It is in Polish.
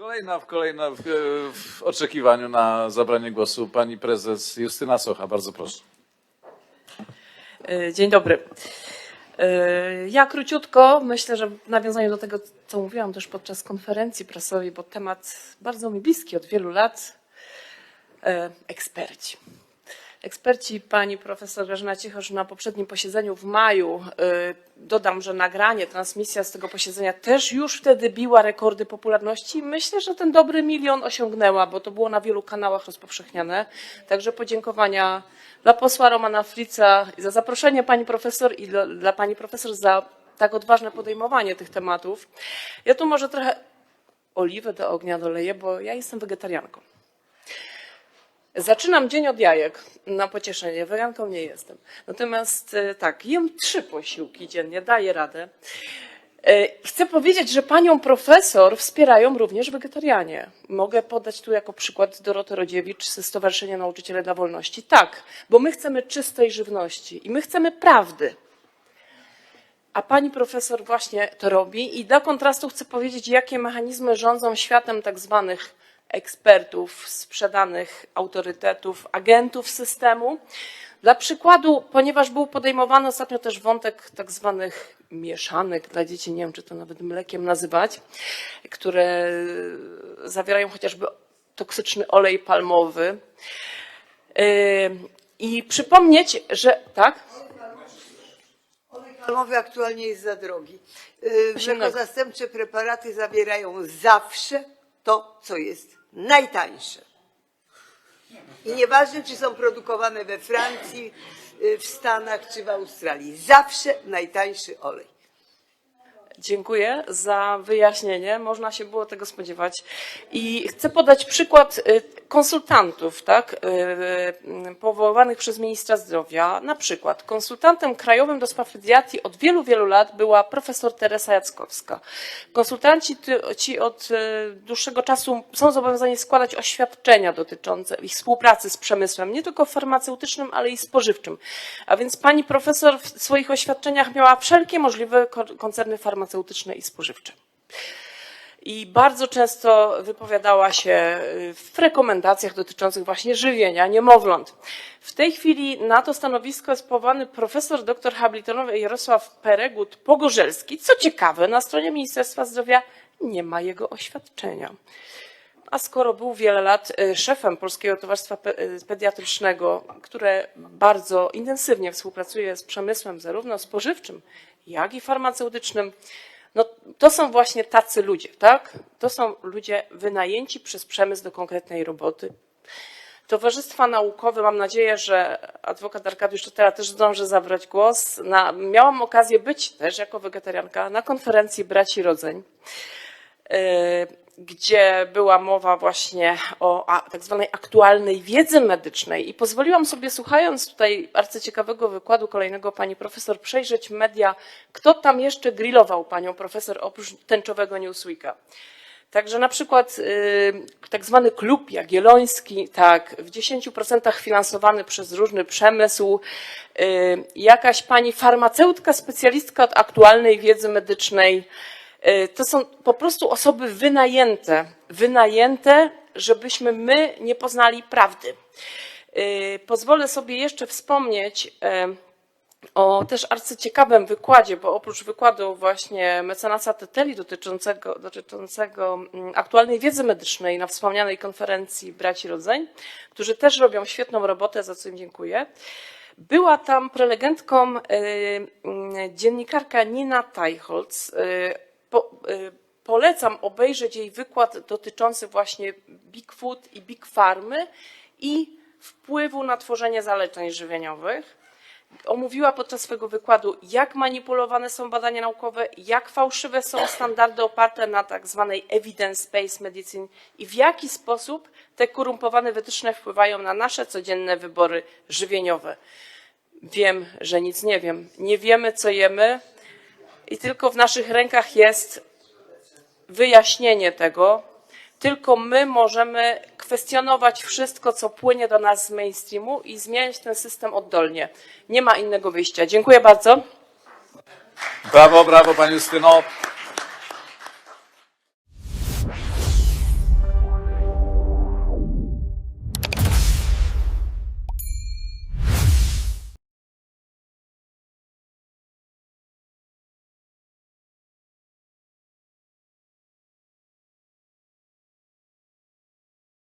Kolejna w, kolejna w, w oczekiwaniu na zabranie głosu pani prezes Justyna Socha. Bardzo proszę. E, Dzień dobry. E, Ja króciutko, myślę, że w nawiązaniu do tego, co mówiłam też podczas konferencji prasowej, bo temat bardzo mi bliski od wielu lat, e, eksperci. Eksperci, pani profesor Grażyna Cichosz na poprzednim posiedzeniu w maju, e, dodam, że nagranie, transmisja z tego posiedzenia też już wtedy biła rekordy popularności. Myślę, że ten dobry milion osiągnęła, bo to było na wielu kanałach rozpowszechniane. Także podziękowania dla posła Romana Frica za zaproszenie pani profesor i dla, dla pani profesor za tak odważne podejmowanie tych tematów. Ja tu może trochę oliwę do ognia doleję, bo ja jestem wegetarianką. Zaczynam dzień od jajek na pocieszenie. Weganką nie jestem. Natomiast e, tak, jem trzy posiłki dziennie, daję radę. E, Chcę powiedzieć, że panią profesor wspierają również wegetarianie. Mogę podać tu jako przykład Dorotę Rodziewicz ze Stowarzyszenia Nauczyciele dla Wolności. Tak, bo my chcemy czystej żywności i my chcemy prawdy. A pani profesor właśnie to robi i dla kontrastu chcę powiedzieć, jakie mechanizmy rządzą światem tak zwanych ekspertów, sprzedanych autorytetów, agentów systemu. Dla przykładu, ponieważ był podejmowany ostatnio też wątek tak zwanych mieszanek dla dzieci, nie wiem czy to nawet mlekiem nazywać, które zawierają chociażby toksyczny olej palmowy. Yy, I przypomnieć, że tak, Olej palmowy aktualnie jest za drogi. Yy, innego. Mleko-zastępcze preparaty zawierają zawsze to, co jest najtańsze. I nieważne, czy są produkowane we Francji, yy, w Stanach czy w Australii. Zawsze najtańszy olej. Dziękuję za wyjaśnienie. Można się było tego spodziewać. I chcę podać przykład y, konsultantów, tak, y, y, powołanych przez ministra zdrowia. Na przykład konsultantem krajowym do spraw pediatrii od wielu, wielu lat była profesor Teresa Jackowska. Konsultanci ci od dłuższego czasu są zobowiązani składać oświadczenia dotyczące ich współpracy z przemysłem, nie tylko farmaceutycznym, ale i spożywczym. A więc pani profesor w swoich oświadczeniach miała wszelkie możliwe ko- koncerny farmaceutyczne i spożywcze. I bardzo często wypowiadała się y, w rekomendacjach dotyczących właśnie żywienia niemowląt. W tej chwili na to stanowisko jest powołany profesor doktor habilitowany Jarosław Peregut Pogorzelski. Co ciekawe, na stronie Ministerstwa Zdrowia nie ma jego oświadczenia. A skoro był wiele lat y, szefem Polskiego Towarzystwa y, Pediatrycznego, które bardzo intensywnie współpracuje z przemysłem zarówno spożywczym, jak i farmaceutycznym, no to są właśnie tacy ludzie, tak? To są ludzie wynajęci przez przemysł do konkretnej roboty. Towarzystwa naukowe, mam nadzieję, że adwokat Arkadiusz Czotera też zdąży zabrać głos. Na, miałam okazję być też jako wegetarianka na konferencji Braci Rodzeń gdzie była mowa właśnie o tak zwanej aktualnej wiedzy medycznej i pozwoliłam sobie, słuchając tutaj arcyciekawego wykładu kolejnego pani profesor, przejrzeć media, kto tam jeszcze grillował panią profesor oprócz tęczowego Newsweeka. Także na przykład y, tak zwany klub jagielloński, tak, w 10% finansowany przez różny przemysł, y, jakaś pani farmaceutka, specjalistka od aktualnej wiedzy medycznej, y, to są po prostu osoby wynajęte, wynajęte, żebyśmy my nie poznali prawdy. Y, Pozwolę sobie jeszcze wspomnieć, y, o też arcyciekawym wykładzie, bo oprócz wykładu właśnie mecenasa Teteli dotyczącego, dotyczącego mm, aktualnej wiedzy medycznej na wspomnianej konferencji Braci Rodzeń, którzy też robią świetną robotę, za co im dziękuję, była tam prelegentką y, dziennikarka Nina Tajholz. Po, y, polecam obejrzeć jej wykład dotyczący właśnie Big Food i Big Farmy i wpływu na tworzenie zaleceń żywieniowych omówiła podczas swojego wykładu, jak manipulowane są badania naukowe, jak fałszywe są standardy oparte na tak zwanej evidence-based medicine i w jaki sposób te korumpowane wytyczne wpływają na nasze codzienne wybory żywieniowe. Wiem, że nic nie wiem. Nie wiemy, co jemy i tylko w naszych rękach jest wyjaśnienie tego. Tylko my możemy kwestionować wszystko, co płynie do nas z mainstreamu i zmieniać ten system oddolnie. Nie ma innego wyjścia. Dziękuję bardzo. Brawo, brawo pani Justyno.